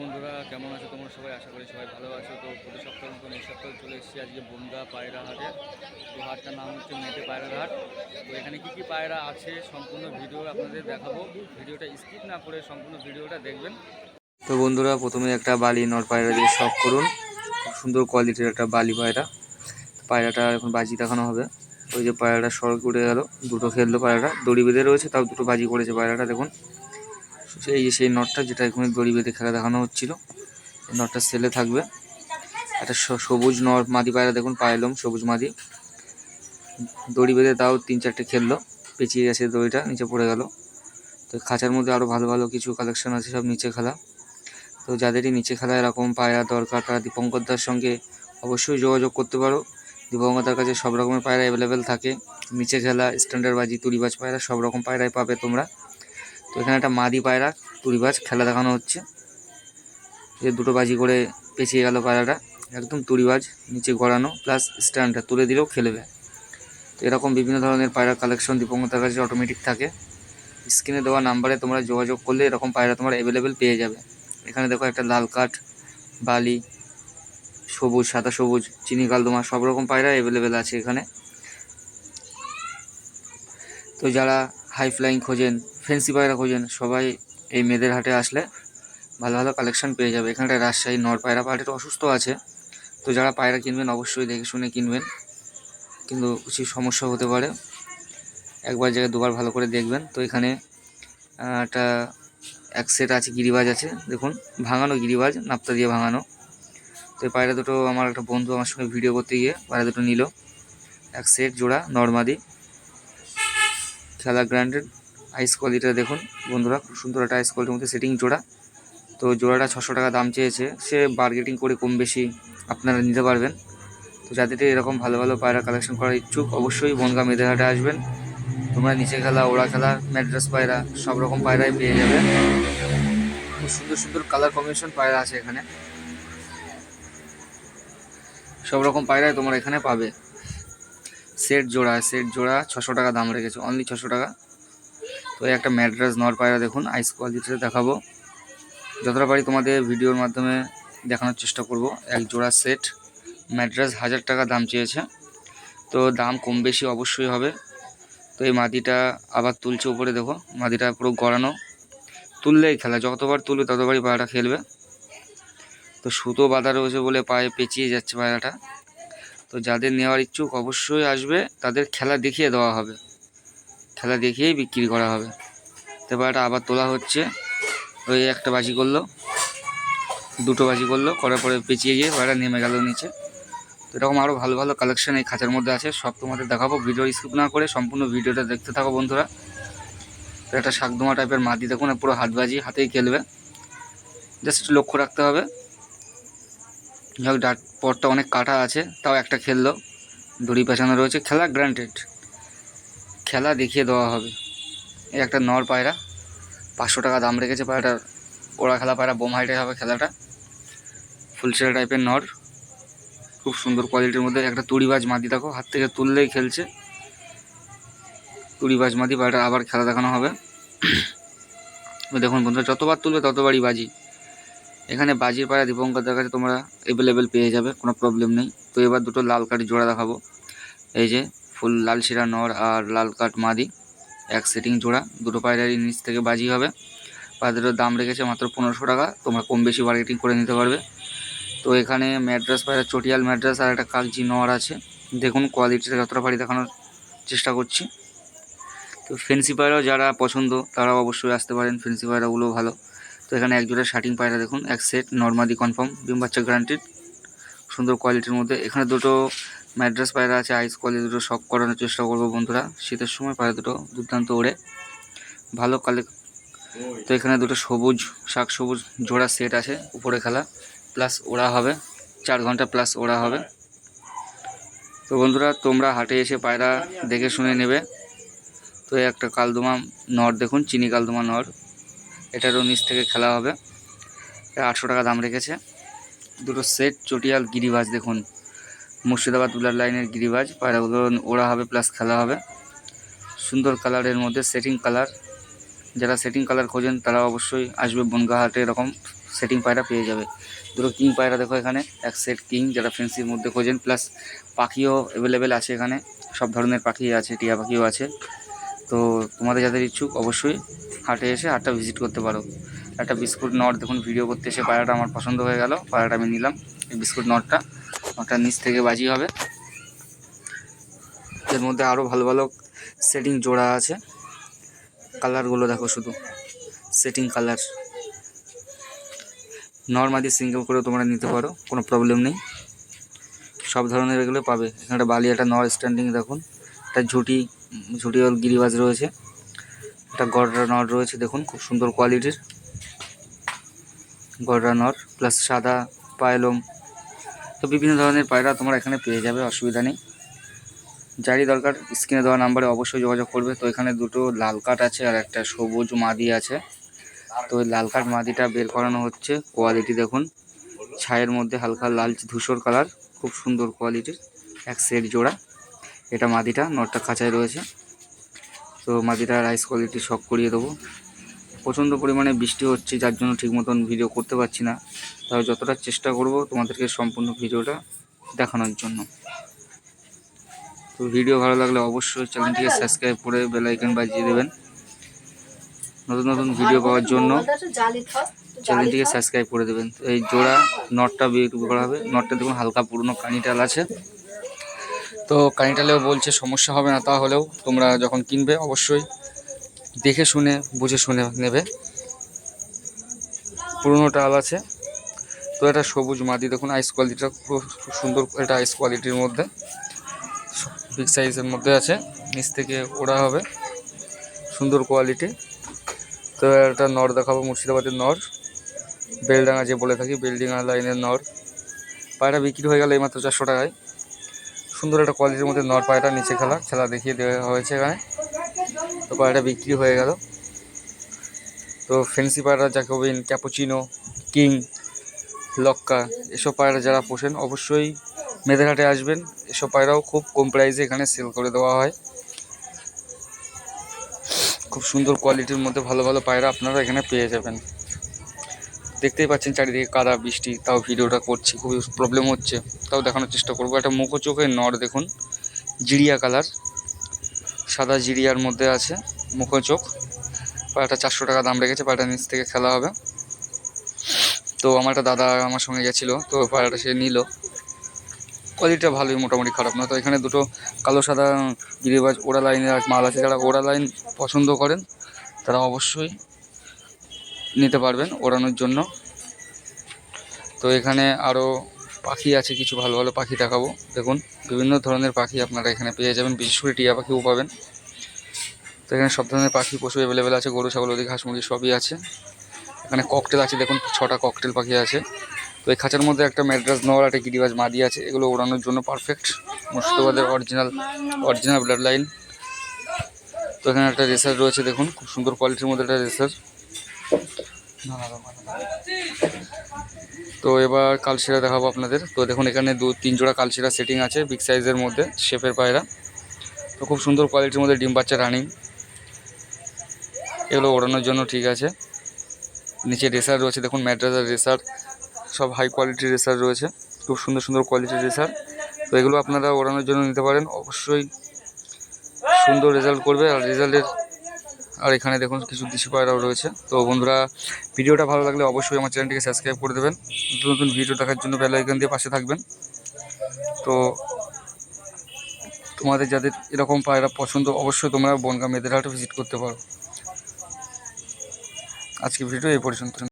বন্ধুরা, কেমন আছো তোমরা সবাই? আশা করি সবাই ভালো আছো। তো প্রতি সপ্তাহের মতন এই সপ্তাহে চলে এসেছি আজকে বনগা পায়রা হাটে। তো হাটটার নাম হচ্ছে মেটে পায়রার হাট। তো এখানে কি কি পায়রা আছে সম্পূর্ণ ভিডিও আপনাদের দেখাবো। ভিডিওটা স্কিপ না করে সম্পূর্ণ ভিডিওটা দেখবেন। তো বন্ধুরা, প্রথমে একটা বালি নর পায়রা দিয়ে শখ করুন। খুব সুন্দর কোয়ালিটির একটা বালি পায়রা। পায়রাটা এখন বাজি দেখানো হবে। ওই যে পায়রাটা সড়ক উঠে গেল, দুটো খেললো পায়রাটা। দড়ি বেঁধে রয়েছে, তাও দুটো বাজি করেছে পায়রাটা, দেখুন। এই যে সেই নটটা যেটা এখানে দড়ি বেঁধে খেলা দেখানো হচ্ছিল, এই নটটা সেলে থাকবে। একটা সবুজ নর মাদি পায়রা দেখুন পায়লম সবুজ মাদি। দড়ি বেঁধে তাও তিন চারটে খেললো, পেঁচিয়ে গেছে দড়িটা, নিচে পড়ে গেল। তো খাঁচার মধ্যে আরও ভালো ভালো কিছু কালেকশন আছে সব নিচে খেলা। তো যাদেরই নিচে খেলা, এরকম পায়রা দরকার, তারা দীপঙ্কর দার সঙ্গে অবশ্যই যোগাযোগ করতে পারো। দীপঙ্কর দার কাছে সব রকমের পায়রা অ্যাভেলেবেল থাকে। নিচে খেলা স্ট্যান্ডার্ড বাজি, তুড়িবাজ পায়রা, সব রকম পায়রাই পাবে তোমরা। এখানে একটা মাদি পায়রা তুড়িবাজ খেলা দেখানো হচ্ছে। যে দুটো বাজি করে পেঁচিয়ে গেল পায়রাটা। একদম তুড়িবাজ নিচে গড়ানো প্লাস স্ট্যান্ডটা তুলে দিলেও খেলবে। তো এরকম বিভিন্ন ধরনের পায়রা কালেকশন দীপঙ্কতার কাছে অটোমেটিক থাকে। স্ক্রিনে দেওয়া নাম্বারে তোমরা যোগাযোগ করলে এরকম পায়রা তোমরা অ্যাভেলেবেল পেয়ে যাবে। এখানে দেখো একটা লাল কাঠ, বালি, সবুজ, সাদা সবুজ, চিনি, কালদমা, সব রকম পায়রা অ্যাভেলেবেল আছে এখানে। তো যারা হাই ফ্লাইং খোঁজেন ফেন্সি পায়রা খোঁজেন। সবাই এই মেয়েদের হাটে আসলে ভালো ভালো কালেকশন পেয়ে যাবে। এখানটা রাজশাহী নর পায়রা পাহাড়ের অসুস্থ আছে। তো যারা পায়রা কিনবেন, অবশ্যই দেখে শুনে কিনবেন। কিন্তু কিছু সমস্যা হতে পারে। একবার জায়গায় দুবার ভালো করে দেখবেন। তো এখানে একটা এক সেট আছে গিরিবাজ আছে। দেখুন, ভাঙানো গিরিবাজ, নাপ্তা দিয়ে ভাঙানো। তো এই পায়রা দুটো আমার একটা বন্ধু আমার সঙ্গে ভিডিও করতে গিয়ে পায়রা দুটো নিল। এক সেট জোড়া নর্মাদি খেলা গ্র্যান্ডেড আইস কোয়ালিটিটা দেখুন। বন্ধুরা, খুব সুন্দর একটা আইস কোয়ালিটির মধ্যে সেটিং জোড়া। তো জোড়াটা ছশো টাকা দাম চেয়েছে। সে বার্গেটিং করে কম বেশি আপনারা নিতে পারবেন। তো যাদের এরকম ভালো ভালো পায়রা কালেকশন করার ইচ্ছুক, অবশ্যই বনগা মেদেরহাটে আসবেন। তোমরা নিচে খেলা, ওড়া খেলা, ম্যাড্রাস পায়রা, সব রকম পায়রাই পেয়ে যাবে। খুব সুন্দর সুন্দর কালার কম্বিনেশন পায়রা আছে এখানে। সব রকম পায়রাই তোমরা এখানে পাবে। সেট জোড়া সেট জোড়া ছশো টাকা দাম রেখেছে। অনলি ছশো টাকা। তো এই একটা ম্যাড্রাস নর পায়রা দেখুন আইস কোয়ালিটিতে দেখাবো। যতটা পারি তোমাদের ভিডিওর মাধ্যমে দেখানোর চেষ্টা করব। এক জোড়া সেট ম্যাড্রাস হাজার টাকা দাম চেয়েছে। তো দাম কম বেশি অবশ্যই হবে। তো এই মাদিটা আবার তুলছে উপরে, দেখো মাদিটা পুরো গড়ানো। তুললেই খেলা, যতবার তুলবে ততবারই পায়রাটা খেলবে। তো সুতো বাঁধা রয়েছে বলে পায়ে পেঁচিয়ে যাচ্ছে পায়রাটা। তো যাদের নেওয়ার ইচ্ছুক অবশ্যই আসবে, তাদের খেলা দেখিয়ে দেওয়া হবে। খেলা দেখিয়েই বিক্রি করা হবে। তারপর আবার তোলা হচ্ছে। ওই একটা বাজি করল, দুটো বাজি করল, করার পরে পেঁচিয়ে গিয়ে পায়রা নেমে গেল নিচে। তো এরকম আরও ভালো ভালো কালেকশন এই খাঁচার মধ্যে আছে, সব তোমাদের দেখাবো। ভিডিও স্কিপ না করে সম্পূর্ণ ভিডিওটা দেখতে থাকো বন্ধুরা। তো একটা শাকদোমা টাইপের মাটি দেখুন, পুরো হাত বাজি, হাতেই খেলবে। জাস্ট লক্ষ্য রাখতে হবে। যাই হোক ডাট পরটা অনেক কাটা আছে, তাও একটা খেললো। দড়ি পেছানো রয়েছে, খেলা গ্রান্টেড খেলা দেখিয়ে দেওয়া হবে। এই একটা নর পায়রা, পাঁচশো টাকা দাম রেখেছে পায়রাটার। ওরা খেলা পায়রা বোম হাইটে হবে খেলাটা। ফুলশেল টাইপের নর। খুব সুন্দর কোয়ালিটির মধ্যে একটা তুড়িবাজ মাদি দেখো, হাত থেকে তুললেই খেলছে। তুড়িবাজ মাদি পায়রাটা আবার খেলা দেখানো হবে। দেখুন বন্ধুরা, যতবার তুলবে ততবারই বাজি। এখানে বাজির পায়রা দীপঙ্করদের কাছে তোমরা অ্যাভেলেবেল পেয়ে যাবে, কোনো প্রবলেম নেই। তো এবার দুটো লাল কাঠি জোড়া দেখাবো। এই যে ফুল, লাল শিরা, নর আর লাল কাঠ মাদি, এক সেটিং জোড়া। দুটো পায়রারই নিচ থেকে বাজি হবে। পায়রাদের দাম রেখেছে মাত্র পনেরোশো টাকা। তোমরা কম বেশি বার্গেটিং করে নিতে পারবে। তো এখানে ম্যাড্রাস পায়রা, চটিয়াল ম্যাড্রাস আর একটা কাগজি নর আছে। দেখুন কোয়ালিটিটা যতটা পারি দেখানোর চেষ্টা করছি। তো ফেন্সি পায়রাও যারা পছন্দ, তারাও অবশ্যই আসতে পারেন। ফেন্সি পায়রাগুলো ভালো। তো এখানে এক জোড়া শার্টিং পায়রা দেখুন, এক সেট নর্মাদি কনফার্ম ডিম বাচ্চা গ্যারান্টিড সুন্দর কোয়ালিটির মধ্যে। এখানে দুটো ম্যাড্রাস পায়রা আছে আইস কোয়ালিটি দুটো শখ করানোর চেষ্টা করব বন্ধুরা। শীতের সময় পায়রা দুটো দুর্দান্ত ওড়ে। ভালো কালে তো এখানে দুটো সবুজ, শাক সবুজ জোড়া সেট আছে উপরে খেলা। প্লাস ওড়া হবে, চার ঘণ্টা প্লাস ওড়া হবে। তো বন্ধুরা, তোমরা হাটে এসে পায়রা দেখে শুনে নেবে। তো একটা কালদমা নর দেখুন, চিনি কালদমা নর। এটারও নিচ থেকে খেলা হবে। আটশো টাকা দাম রেখেছে। দুটো সেট চটিয়াল, গিরিবাজ দেখুন। মুর্শিদাবাদ বুলার লাইনের গিরিবাজ। পায়রাগুলো ওড়া হবে প্লাস খেলা হবে। সুন্দর কালারের মধ্যে সেটিং কালার যারা সেটিং কালার খোঁজেন, তারা অবশ্যই আসবে বনগা হাটে এরকম সেটিং পায়রা পেয়ে যাবে। দুটো কিং পায়রা দেখো এখানে, এক সেট কিং যারা ফেন্সির মধ্যে খোঁজেন প্লাস পাখিও অ্যাভেলেবেল আছে এখানে। সব ধরনের পাখি আছে, টিয়া পাখিও আছে। তো তোমাদের যাদের ইচ্ছুক, অবশ্যই হাটে এসে হাটটা ভিজিট করতে পারো। একটা বিস্কুট নট, দেখুন ভিডিও করতে এসে পায়রাটা আমার পছন্দ হয়ে গেল। পায়রাটা আমি নিলাম, এই বিস্কুট নটটা। নটটা নিচ থেকে বাজি হবে। এর মধ্যে আরও ভালো ভালো সেটিং জোড়া আছে। কালারগুলো দেখো শুধু। সেটিং কালার নর্মালি সিঙ্গেল করে তোমরা নিতে পারো, কোনো প্রবলেম নেই। সব ধরনের এগুলো পাবে। এখানে বালি, একটা নর স্ট্যান্ডিং দেখুন। একটা ঝুটি ঝুটি ওর গিরিবাজ রয়েছে। একটা গড়রা নর রয়েছে, দেখুন, খুব সুন্দর কোয়ালিটির গড়রা নর প্লাস সাদা পায়লম। তো বিভিন্ন ধরনের পায়রা তোমরা এখানে পেয়ে যাবে, অসুবিধা নেই। যারই দরকার, স্ক্রিনে দেওয়া নাম্বারে অবশ্যই যোগাযোগ করবে। তো এখানে দুটো লাল কাঠ আছে আর একটা সবুজ মাদি আছে। তো ওই লাল কাঠ মাদিটা বের করানো হচ্ছে। কোয়ালিটি দেখুন ছায়ের মধ্যে হালকা লাল ধূসর কালার, খুব সুন্দর কোয়ালিটির, এক সেট জোড়া। এটা মাদিটা, নটটা খাঁচায় রয়েছে। তো মাদিটা রাইস কোয়ালিটি শখ করিয়ে দেবো। প্রচণ্ড পরিমাণে বৃষ্টি হচ্ছে, যার জন্য ঠিক মতন ভিডিও করতে পারছি না। তাই যতটা চেষ্টা করব তোমাদেরকে সম্পূর্ণ ভিডিওটা দেখানোর জন্য। তো ভিডিও ভালো লাগলে অবশ্যই চ্যানেলটিকে সাবস্ক্রাইব করে বেল আইকন বাজিয়ে দেবেন। নতুন নতুন ভিডিও পাওয়ার জন্য চ্যানেলটিকে সাবস্ক্রাইব করে দেবেন। এই জোড়া নটটা বিক্রি করা হবে। নটটা দেখুন হালকা পুরনো কানিটাল আছে। তো কানিটালেও বলছে সমস্যা হবে না, তাহলেও তোমরা যখন কিনবে অবশ্যই দেখে শুনে, বুঝে শুনে নেবে। পুরনো টাল আছে। তো এটা সবুজ মাদি দেখুন আইস কোয়ালিটিটা খুব সুন্দর, এটা আইস কোয়ালিটির মধ্যে বিগ সাইজের মধ্যে আছে। নিচ থেকে ওড়া হবে। সুন্দর কোয়ালিটি তো একটা নর দেখাবো, মুর্শিদাবাদের নর। বেলডাঙা যে বলে থাকি বেলডিঙা লাইনের নর। পায়রা বিক্রি হয়ে গেল এইমাত্র চারশো টাকায়। সুন্দর একটা কোয়ালিটির মধ্যে নর পায়রা নিচে খেলা খেলা দেখিয়ে দেওয়া হয়েছে এখানে। তো পায়রাটা বিক্রি হয়ে গেল? তো ফেন্সি পায়রা জ্যাকোবিন ক্যাপুচিনো কিং লক্কা, এসব পায়রা যারা পোষেন অবশ্যই মেদেরহাটে আসবেন। এসব পায়রাও খুব কম প্রাইসে এখানে সেল করে দেওয়া হয়। খুব সুন্দর কোয়ালিটির মধ্যে ভালো ভালো পায়রা আপনারা এখানে পেয়ে যাবেন। দেখতেই পাচ্ছেন চারিদিকে কাদা, বৃষ্টি, তাও ভিডিওটা করছি, খুবই প্রবলেম হচ্ছে। তাও দেখানোর চেষ্টা করব। একটা মুখো চোখে নর দেখুন, জিরিয়া কালার সাদা জিরিয়ার মধ্যে আছে, মুখো চোখ। চারশো টাকা দাম রেখেছে, পায়রাটা নিচ থেকে খেলা হবে। তো আমার একটা দাদা আমার সঙ্গে গেছিল, তো পায়রাটা সে নিল। কোয়ালিটিটা ভালোই, মোটামুটি খারাপ না তো এখানে দুটো কালো, সাদা, গিরিবাজ ওড়া লাইনের মাল আছে। যারা ওড়া লাইন পছন্দ করেন, তারা অবশ্যই নিতে পারবেন ওড়ানোর জন্য। তো এখানে আরও পাখি আছে, কিছু ভালো ভালো পাখি দেখাবো। দেখুন, বিভিন্ন ধরনের পাখি আপনারা এখানে পেয়ে যাবেন। বিশেষ করে টিয়া পাখিও পাবেন। তো এখানে সব ধরনের পাখি, পশু অ্যাভেলেবেল আছে, গরু, ছাগল ওদিকে হাঁস মুরগি সবই আছে। এখানে ককটেল আছে, দেখুন, ছটা ককটেল পাখি আছে। তো এই খাঁচার মধ্যে একটা ম্যাড্রাস নর একটা গিরিবাজ মাদি আছে, এগুলো ওড়ানোর জন্য পারফেক্ট মুর্শিদাবাদের অরিজিনাল অরিজিনাল ব্লাড লাইন তো এখানে একটা রেসার রয়েছে, দেখুন, খুব সুন্দর কোয়ালিটির মধ্যে একটা রেসার তো এবার কালশিরা দেখাবো আপনাদের। তো দেখুন, এখানে দু, তিন জোড়া কালশিরা সেটিং আছে বিগ সাইজের মধ্যে, শেপের পায়রা। তো খুব সুন্দর কোয়ালিটির মধ্যে ডিম বাচ্চা রানিং এগুলো ওড়ানোর জন্য ঠিক আছে। নিচে রেসার রয়েছে, দেখুন ম্যাড্রাসের রেসার সব হাই কোয়ালিটির রেসার রয়েছে, খুব সুন্দর সুন্দর কোয়ালিটির রেসার তো এগুলো আপনারা ওড়ানোর জন্য নিতে পারেন। অবশ্যই সুন্দর রেজাল্ট করবে আর রেজাল্টের আর এখানে দেখুন কিছু দেশি পায়রাও রয়েছে। তো বন্ধুরা, ভিডিওটা ভালো লাগলে অবশ্যই আমার চ্যানেলটিকে সাবস্ক্রাইব করে দেবেন। নতুন নতুন ভিডিও দেখার জন্য বেল আইকন দিয়ে পাশে থাকবেন। তো তোমাদের যাদের এরকম পায়রা পছন্দ, অবশ্যই তোমরা বনগা মেয়েদের হাটে ভিজিট করতে পারো। আজকে ভিডিও এই পর্যন্ত